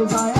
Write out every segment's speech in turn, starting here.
Goodbye.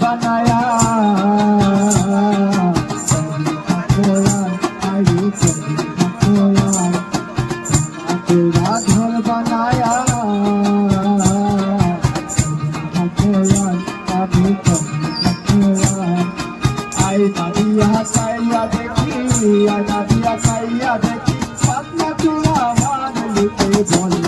बनाया কাটিয়া খাইয়া দেখি পাতলা চুলা আমার লুকে জলে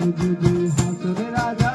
তুই যদি হাসরে রাজা।